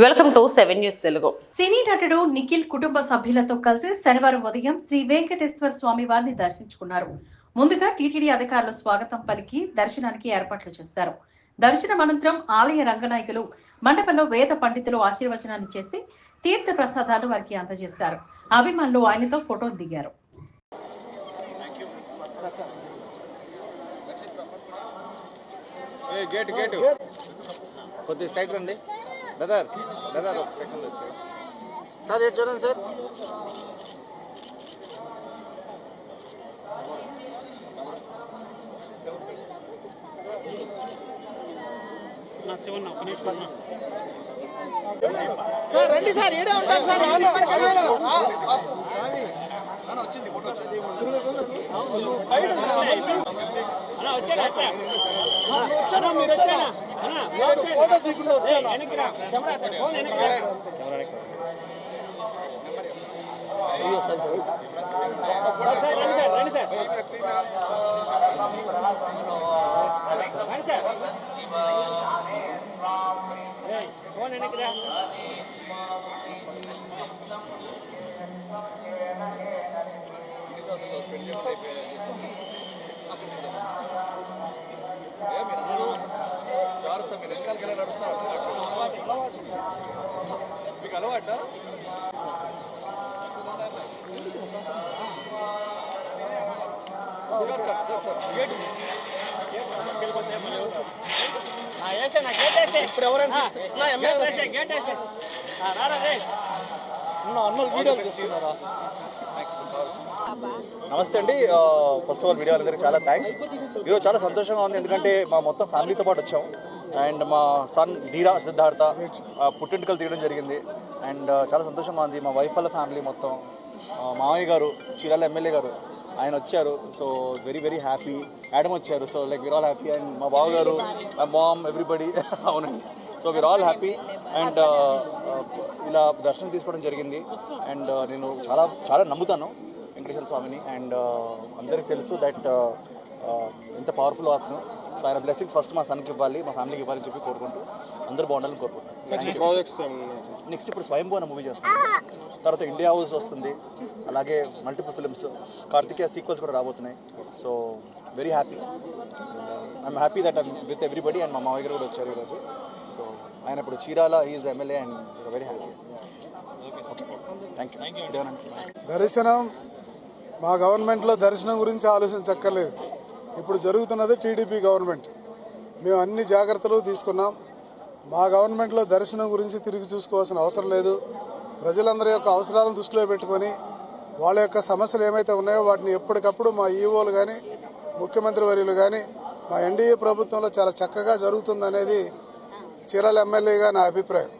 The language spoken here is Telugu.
Welcome to seven news Telugu. సినీ నటుడు నిఖిల్ కుటుంబ సభ్యులతో కలిసి శనివారం ఉదయం శ్రీ వెంకటేశ్వర స్వామి వారిని దర్శించుకున్నారు. ముందుగా టీటీడీ అధికారులు స్వాగతం పలికి దర్శనానికి ఏర్పాట్లు చేశారు. దర్శనం అనంతరం ఆలయ రంగనాయకులు మండపంలో వేద పండితులు ఆశీర్వచనాన్ని చేసి తీర్థ ప్రసాదాలు వారికి అందజేశారు. అభిమానులు ఆయనతో ఫోటోలు దిగారు. ఏ గేట్ గేట్. కొద్ది సైడ్ రండి. బ్రదర్ బ్రదర్ ఒక సెకండ్ వచ్చి సార్ ఇటు చూడండి సార్ సార్ రండి సార్ ఈడే ఉంటారు సార్ రాను, రాను, రా. జాగ్రత్త మీరు ఫోటో తీసుకుంటూ వచ్చాను అయ్యో సార్ రండి సార్ రండి సార్ ఫోన్ ఎన్నికరా వెనకాలకి వెళ్ళి నడుస్తున్నారు? మీకు అలవాట? ఇప్పుడు ఎవరైనా నమస్తే అండి. ఫస్ట్ ఆఫ్ ఆల్ వీడియో వాళ్ళందరికీ చాలా థ్యాంక్స్ ఈరోజు చాలా సంతోషంగా ఉంది. ఎందుకంటే మా మొత్తం ఫ్యామిలీతో పాటు వచ్చాం. అండ్ మా సన్ ధీరా సిద్ధార్థ పుట్టింటికలు తీయడం జరిగింది. అండ్ చాలా సంతోషంగా ఉంది. మా వైఫ్ వాళ్ళ ఫ్యామిలీ మొత్తం. మామయ్య గారు చీరాల ఎమ్మెల్యే గారు ఆయన వచ్చారు. సో వెరీ వెరీ హ్యాపీ యాడమ్ వచ్చారు. So like we're all happy and మా బావ గారు మా మామ్ ఎవ్రీబడి అవునండి. So we're all happy and ఇలా దర్శనం తీసుకోవడం జరిగింది. అండ్ నేను చాలా చాలా నమ్ముతాను వెంకటేశ్వర స్వామిని. అండ్ అందరికీ తెలుసు దట్ ఎంత పవర్ఫుల్ అతను సో ఆయన బ్లెస్సింగ్స్ ఫస్ట్ మా సన్కి ఇవ్వాలి మా ఫ్యామిలీకి ఇవ్వాలని చెప్పి కోరుకుంటూ అందరూ బాగుండాలని కోరుకుంటాను ప్రాజెక్ట్స్ నెక్స్ట్ ఇప్పుడు స్వయంభూ అనే మూవీ చేస్తాను తర్వాత ఇండియా హౌస్ వస్తుంది. అలాగే మల్టిపుల్ ఫిల్మ్స్ కార్తికేయ సీక్వెల్స్ కూడా రాబోతున్నాయి. So very happy I'm happy that I'm with everybody and మా మామయ్య గారు కూడా వచ్చారు ఈరోజు. సో ఆయన ఇప్పుడు Chirala is MLA and very happy thank you దర్శనం మా గవర్నమెంట్లో దర్శనం గురించి ఆలోచించక్కర్లేదు. ఇప్పుడు జరుగుతున్నది టీడీపీ గవర్నమెంట్. మేము అన్ని జాగ్రత్తలు తీసుకున్నాం. మా గవర్నమెంట్లో దర్శనం గురించి తిరిగి చూసుకోవాల్సిన అవసరం లేదు. ప్రజలందరి యొక్క అవసరాలను దృష్టిలో పెట్టుకొని వాళ్ళ యొక్క సమస్యలు ఏమైతే ఉన్నాయో వాటిని ఎప్పటికప్పుడు మా ఈఓలు కానీ ముఖ్యమంత్రి వర్యులు కానీ మా ఎన్డీఏ ప్రభుత్వంలో చాలా చక్కగా జరుగుతుందనేది చీరాల ఎమ్మెల్యేగా నా అభిప్రాయం.